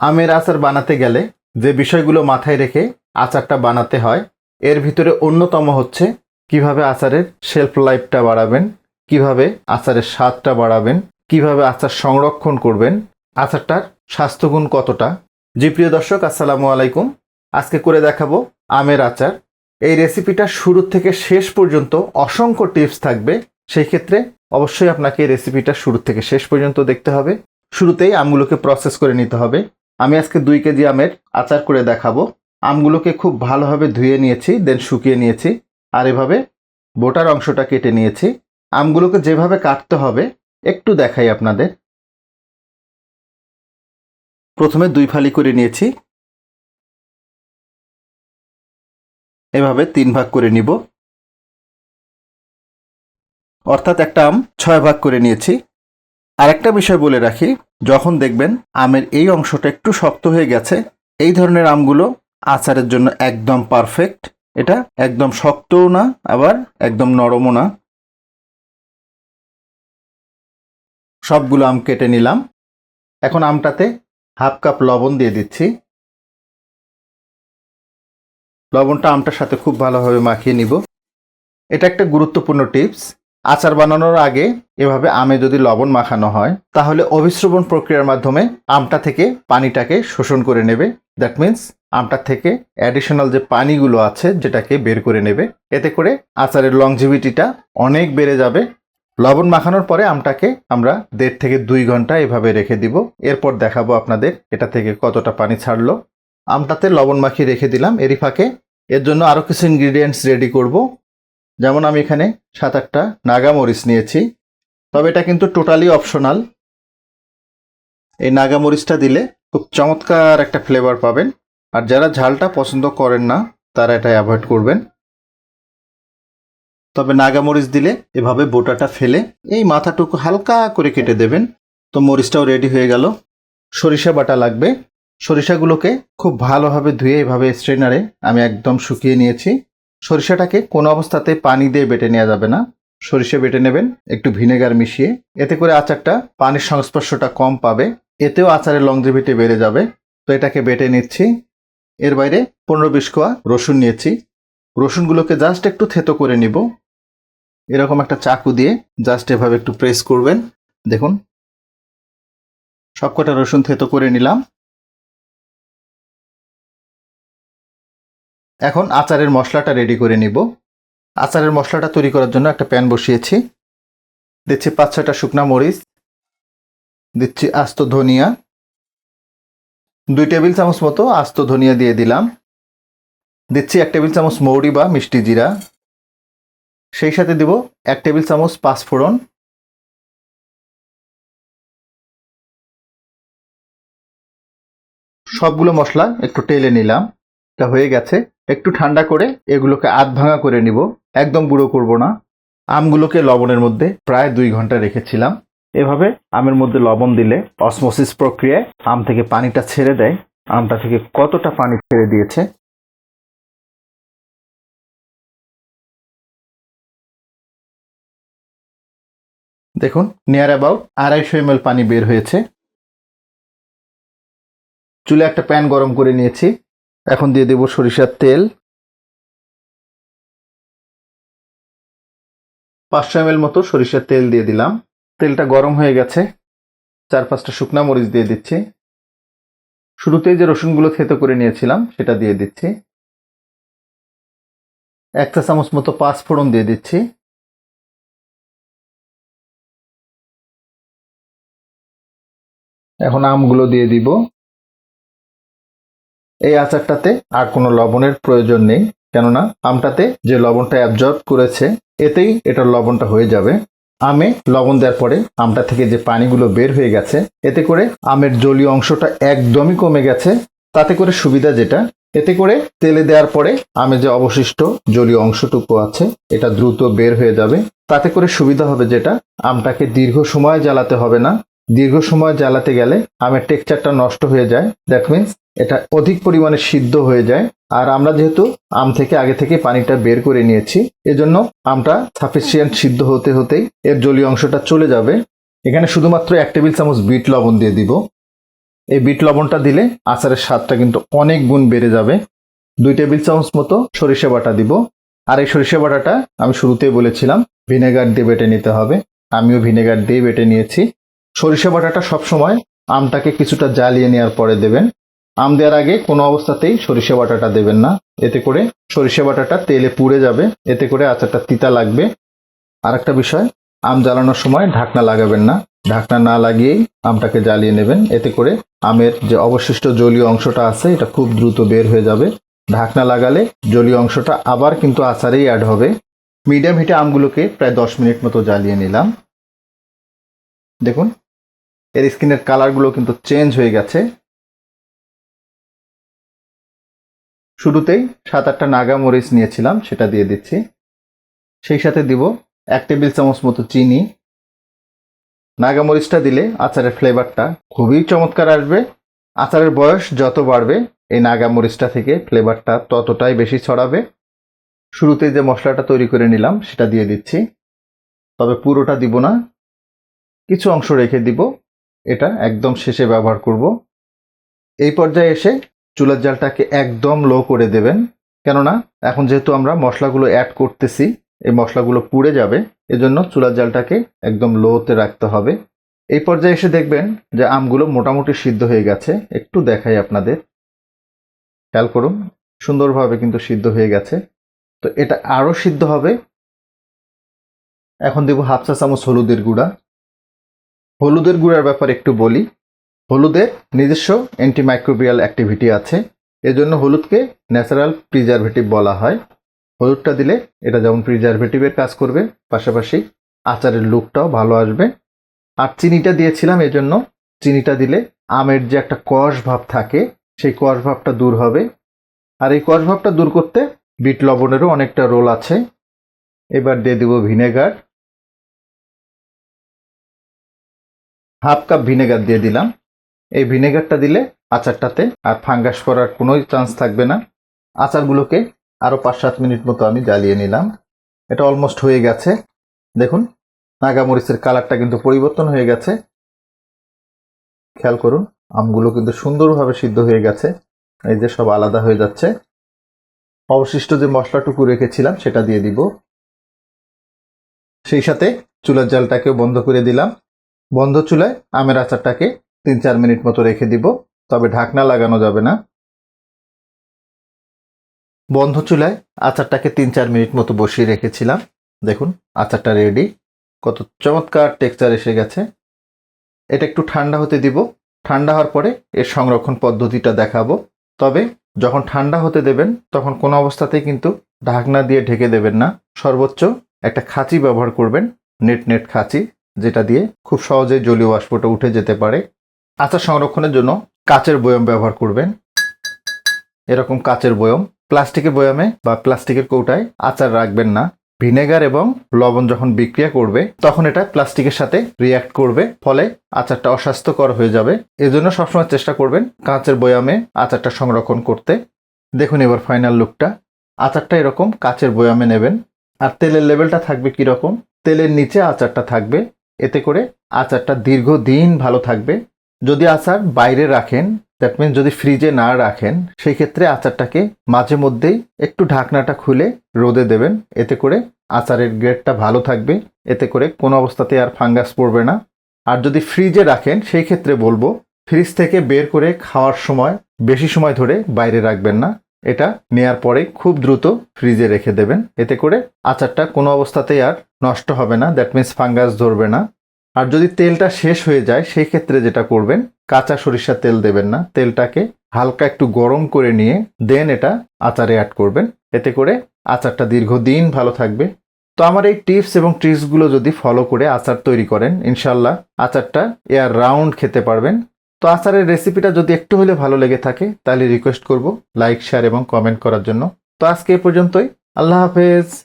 আমের আচার বানাতে গেলে যে বিষয়গুলো মাথায় রেখে আচারটা বানাতে হয়, এর ভিতরে অন্যতম হচ্ছে কীভাবে আচারের শেলফ লাইফটা বাড়াবেন, কীভাবে আচারের স্বাদটা বাড়াবেন, কীভাবে আচার সংরক্ষণ করবেন, আচারটার স্বাস্থ্যগুণ কতটা। জি প্রিয় দর্শক, আসসালামু আলাইকুম। আজকে করে দেখাবো আমের আচার। এই রেসিপিটা শুরু থেকে শেষ পর্যন্ত অসংখ্য টিপস থাকবে। সেই ক্ষেত্রে অবশ্যই আপনাকে এই রেসিপিটা শুরু থেকে শেষ পর্যন্ত দেখতে হবে। শুরুতেই আমগুলোকে প্রসেস করে নিতে হবে। আমি আজকে দুই কেজি আমের আচার করে দেখাবো। আমগুলোকে খুব ভালোভাবে ধুয়ে নিয়েছি দেন শুকিয়ে নিয়েছি, আর এভাবে বোটার অংশটা কেটে নিয়েছি। আমগুলোকে যেভাবে কাটতে হবে, একটু দেখাই আপনাদের। প্রথমে দুই ফালি করে নিয়েছি। এভাবে তিন ভাগ করে নিব। অর্থাৎ একটা আম ছয় ভাগ করে নিয়েছি। আরেকটা বিষয় বলে রাখি, যখন দেখবেন আমের এই অংশটা একটু শক্ত হয়ে গেছে, এই ধরনের আমগুলো আচারের জন্য একদম পারফেক্ট এটা একদম শক্তও না, আবার একদম নরমও না। সবগুলো আম কেটে নিলাম। এখন আমটাতে হাফ কাপ লবণ দিয়ে দিচ্ছি। লবণটা আমটার সাথে খুব ভালোভাবে মাখিয়ে নিব। এটা একটা গুরুত্বপূর্ণ টিপস। আচার বানানোর আগে এভাবে আমে যদি লবণ মাখানো হয়, তাহলে অভিশ্রবণ প্রক্রিয়ার মাধ্যমে আমটা থেকে পানিটাকে শোষণ করে নেবে। দ্যাট মিন্স আমটা থেকে অ্যাডিশনাল যে পানিগুলো আছে, যেটাকে বের করে নেবে, এতে করে আচারের লংজিভিটিটা অনেক বেড়ে যাবে। লবণ মাখানোর পরে আমটাকে আমরা দেড় থেকে দুই ঘণ্টা এভাবে রেখে দিব। এরপর দেখাবো আপনাদের এটা থেকে কতটা পানি ছাড়লো। আমটাতে লবণ মাখিয়ে রেখে দিলাম, এরই ফাঁকে। এর জন্য আরও কিছু ইনগ্রিডিয়েন্টস রেডি করব। যেমন আমি এখানে সাত আটটা নাগা মরিচ নিয়েছি, তবে এটা কিন্তু টোটালি অপশনাল এই নাগা মরিচটা দিলে খুব চমৎকার একটা ফ্লেভার পাবেন, আর যারা ঝালটা পছন্দ করেন না, তারা এটা অ্যাভয়েড করবেন। তবে নাগা মরিচ দিলে এভাবে বোটাটা ফেলে এই মাথাটুকু হালকা করে কেটে দেবেন। তো মরিচটাও রেডি হয়ে গেল। সরিষা বাটা লাগবে। সরিষাগুলোকে খুব ভালোভাবে ধুয়ে এভাবে স্ট্রেনারে আমি একদম শুকিয়ে নিয়েছি। সরিষাটাকে কোনো অবস্থাতে পানি দিয়ে বেটে নেওয়া যাবে না। সরিষা বেটে নেবেন, একটু ভিনেগার মিশিয়ে। এতে করে আচারটা পানির সংস্পর্শটা কম পাবে। এতেও আচারের লংজিভিটি বেড়ে যাবে। তো এটাকে বেটে নিচ্ছি। এর বাইরে পনেরো বিশ কোয়া রসুন নিয়েছি। রসুনগুলোকে জাস্ট একটু থেতো করে নিব। এরকম একটা চাকু দিয়ে জাস্ট এভাবে একটু প্রেস করবেন। দেখুন, সবকটা রসুন থেতো করে নিলাম। এখন আচারের মশলাটা রেডি করে নিব। আচারের মশলাটা তৈরি করার জন্য একটা প্যান বসিয়েছি। দিচ্ছি পাঁচ ছয়টা শুকনা মরিচ। দিচ্ছি আস্ত ধনিয়া। দুই টেবিল চামচ মতো আস্ত ধনিয়া দিয়ে দিলাম। দিচ্ছি এক টেবিল চামচ মৌরি বা মিষ্টি জিরা। সেই সাথে দিব এক টেবিল চামচ পাঁচফোড়ন। সবগুলো মশলা একটু টেলে নিলাম। এটা হয়ে গেছে। একটু ঠান্ডা করে এগুলোকে আধ ভাঙা করে নিব। একদম গুঁড়ো করব না। আমগুলোকে লবণের মধ্যে প্রায় দুই ঘণ্টা রেখেছিলাম। এভাবে আমের মধ্যে লবণ দিলে অসমোসিস প্রক্রিয়ায় আম থেকে পানিটা ছেড়ে দেয়। আমটা থেকে কতটা পানি ছেড়ে দিয়েছে? দেখুন নিয়ার অ্যাবাউট আড়াইশো এম পানি বের হয়েছে। চুলে একটা প্যান গরম করে নিয়েছি। এখন দিয়ে দেব সরিষার তেল। পাঁচশো এম মতো সরিষার তেল দিয়ে দিলাম। তেলটা গরম হয়ে গেছে। চার পাঁচটা শুকনা মরিচ দিয়ে দিচ্ছি। শুরুতেই যে রসুনগুলো থেতো করে নিয়েছিলাম, সেটা দিয়ে দিচ্ছি। এক চা চামচ মতো পাঁচ ফোড়ন দিয়ে দিচ্ছি। এখন আমগুলো দিয়ে দিব। এই আচারটাতে আর কোনো লবণের প্রয়োজন নেই। কেননা আমটাতে যে লবণটা অ্যাবজর্ব করেছে, এতেই এটার লবণটা হয়ে যাবে। আমে লবণ দেওয়ার পরে আমটা থেকে যে পানিগুলো বের হয়ে গেছে, এতে করে আমের জলীয় অংশটা একদমই কমে গেছে। তাতে করে সুবিধা যেটা, এতে করে তেলে দেওয়ার পরে আমে যে অবশিষ্ট জলীয় অংশটুকু আছে, এটা দ্রুত বের হয়ে যাবে। তাতে করে সুবিধা হবে যেটা, আমটাকে দীর্ঘ সময় জ্বালাতে হবে না। দীর্ঘ সময় জ্বালাতে গেলে আমের টেক্সচারটা নষ্ট হয়ে যায়। দ্যাট মিন্স এটা অধিক পরিমাণে সিদ্ধ হয়ে যায়। আর আমরা যেহেতু আম থেকে আগে থেকে পানিটা বের করে নিয়েছি, এজন্য আমটা সাফিসিয়েন্ট সিদ্ধ হতে হতেই এর জলীয় অংশটা চলে যাবে। এখানে শুধুমাত্র এক টেবিল চামচ বিট লবণ দিয়ে দিব। এই বিট লবণটা দিলে আচারের স্বাদটা কিন্তু অনেক গুণ বেড়ে যাবে। দুই টেবিল চামচ মতো সরিষা বাটা দিব। আর এই সরিষা বাটাটা আমি শুরুতেই বলেছিলাম, ভিনেগার দিয়ে বেটে নিতে হবে। আমিও ভিনেগার দিয়ে বেটে নিয়েছি। সরিষা বাটাটা সবসময় আমটাকে কিছুটা জ্বালিয়ে নেওয়ার পরে দেবেন। আম দেওয়ার আগে কোনো অবস্থাতেই সরিষা বাটাটা দেবেন না। এতে করে সরিষা বাটাটা তেলে পুড়ে যাবে। এতে করে আচারটা তিতা লাগবে। আর একটা বিষয়, আম জ্বালানোর সময় ঢাকনা লাগাবেন না। ঢাকনা না লাগিয়েই আমটাকে জ্বালিয়ে নেবেন। এতে করে আমের যে অবশিষ্ট জলীয় অংশটা আছে, এটা খুব দ্রুত বের হয়ে যাবে। ঢাকনা লাগালে জলীয় অংশটা আবার কিন্তু আচারেই অ্যাড হবে। মিডিয়াম হিটে আমগুলোকে প্রায় দশ মিনিট মতো জ্বালিয়ে নিলাম। দেখুন এর স্কিনের কালারগুলো কিন্তু চেঞ্জ হয়ে গেছে। শুরুতেই সাত আটটা নাগা মরিচ নিয়েছিলাম, সেটা দিয়ে দিচ্ছি। সেই সাথে দিব এক টেবিল চামচ মতো চিনি। নাগা মরিচটা দিলে আচারের ফ্লেভারটা খুবই চমৎকার আসবে। আচারের বয়স যত বাড়বে, এই নাগা মরিচটা থেকে ফ্লেভারটা ততটাই বেশি ছড়াবে। শুরুতে যে মশলাটা তৈরি করে নিলাম, সেটা দিয়ে দিচ্ছি। তবে পুরোটা দিব না, কিছু অংশ রেখে দিব। এটা একদম শেষে ব্যবহার করব। এই পর্যায়ে এসে চুলার জালটাকে একদম লো করে দেবেন। কেননা এখন যেহেতু আমরা মশলাগুলো অ্যাড করতেছি, এই মশলাগুলো পুড়ে যাবে, এজন্য চুলার জালটাকে একদম লোতে রাখতে হবে। এই পর্যায়ে এসে দেখবেন যে আমগুলো মোটামুটি সিদ্ধ হয়ে গেছে। একটু দেখাই আপনাদের। খেয়াল করুন, সুন্দরভাবে কিন্তু সিদ্ধ হয়ে গেছে। তো এটা আরও সিদ্ধ হবে। এখন দেব হাফ চা চামচ হলুদের গুঁড়া। হলুদের গুঁড়ার ব্যাপারে একটু বলি। হলুদের নিজস্ব অ্যান্টিমাইক্রোবিয়াল অ্যাক্টিভিটি আছে। এজন্য হলুদকে ন্যাচারাল প্রিজারভেটিভ বলা হয়। হলুদটা দিলে এটা যেমন প্রিজারভেটিভের কাজ করবে, পাশাপাশি আচারের লুকটাও ভালো আসবে। আর চিনিটা দিয়েছিলাম, এজন্য চিনিটা দিলে আমের যে একটা কষ ভাব থাকে, সেই কষ ভাবটা দূর হবে। আর এই কষ ভাবটা দূর করতে বিট লবণেরও অনেকটা রোল আছে। এবার দিয়ে দেব ভিনেগার। হাফ কাপ ভিনেগার দিয়ে দিলাম। এই ভিনেগারটা দিলে আচারটাতে আর ফাঙ্গাস করার কোনো চান্স থাকবে না। আচারগুলোকে আরও পাঁচ সাত মিনিট মতো আমি জ্বালিয়ে নিলাম। এটা অলমোস্ট হয়ে গেছে। দেখুন, নাগামরিচের কালারটা কিন্তু পরিবর্তন হয়ে গেছে। খেয়াল করুন, আমগুলো কিন্তু সুন্দরভাবে সিদ্ধ হয়ে গেছে। এই যে সব আলাদা হয়ে যাচ্ছে। অবশিষ্ট যে মশলাটুকু রেখেছিলাম, সেটা দিয়ে দিব। সেই সাথে চুলার জালটাকেও বন্ধ করে দিলাম। বন্ধ চুলায় আমের আচারটাকে তিন চার মিনিট মতো রেখে দিব, তবে ঢাকনা লাগানো যাবে না। বন্ধ চুলায় আচারটাকে তিন চার মিনিট মতো বসিয়ে রেখেছিলাম। দেখুন, আচারটা রেডি কত চমৎকার টেক্সচার এসে গেছে। এটা একটু ঠান্ডা হতে দিব। ঠান্ডা হওয়ার পরে এর সংরক্ষণ পদ্ধতিটা দেখাবো। তবে যখন ঠান্ডা হতে দেবেন, তখন কোনো অবস্থাতেই কিন্তু ঢাকনা দিয়ে ঢেকে দেবেন না। সর্বোচ্চ একটা খাঁচি ব্যবহার করবেন নেট নেট খাঁচি। যেটা দিয়ে খুব সহজে জলীয় বাষ্পটা উঠে যেতে পারে। আচার সংরক্ষণের জন্য কাচের বয়ম ব্যবহার করবেন। এরকম কাচের বয়ম, প্লাস্টিকের বয়ামে বা প্লাস্টিকের কৌটায় আচার রাখবেন না। ভিনেগার এবং লবণ যখন বিক্রিয়া করবে, তখন এটা প্লাস্টিকের সাথে রিয়াক্ট করবে, ফলে আচারটা অস্বাস্থ্যকর হয়ে যাবে। এজন্য সবসময় চেষ্টা করবেন কাঁচের বয়ামে আচারটা সংরক্ষণ করতে। দেখুন এবার ফাইনাল লুকটা আচারটা এরকম কাচের বয়ামে নেবেন। আর তেলের লেভেলটা থাকবে কীরকম? তেলের নিচে আচারটা থাকবে। এতে করে আচারটা দীর্ঘদিন ভালো থাকবে। যদি আচার বাইরে রাখেন দ্যাট মিন যদি ফ্রিজে না রাখেন, সেই ক্ষেত্রে আচারটাকে মাঝে মধ্যেই একটু ঢাকনাটা খুলে রোদে দেবেন। এতে করে আচারের গ্রেডটা ভালো থাকবে। এতে করে কোনো অবস্থাতে আর ফাঙ্গাস পড়বে না। আর যদি ফ্রিজে রাখেন, সেই ক্ষেত্রে বলব ফ্রিজ থেকে বের করে খাওয়ার সময় বেশি সময় ধরে বাইরে রাখবেন না। এটা নেয়ার পরে খুব দ্রুত ফ্রিজে রেখে দেবেন। এতে করে আচারটা কোনো অবস্থাতেই আর নষ্ট হবে না। দ্যাট মিন্স ফাঙ্গাস ধরবে না। আর যদি তেলটা শেষ হয়ে যায়, সেই ক্ষেত্রে যেটা করবেন, কাঁচা সরিষার তেল দেবেন না। তেলটাকে হালকা একটু গরম করে নিয়ে দেন এটা আচারে অ্যাড করবেন। এতে করে আচারটা দীর্ঘদিন ভালো থাকবে। তো আমার এই টিপস এবং ট্রিক্সগুলো যদি ফলো করে আচার তৈরি করেন, ইনশাল্লাহ আচারটা এয়ার রাউন্ড খেতে পারবেন। তো আচারের রেসিপিটা যদি একটু হলে ভালো লেগে থাকে, তাহলে রিকোয়েস্ট করব লাইক শেয়ার এবং কমেন্ট করার জন্য। তো আজকে এ পর্যন্তই। আল্লাহ হাফেজ।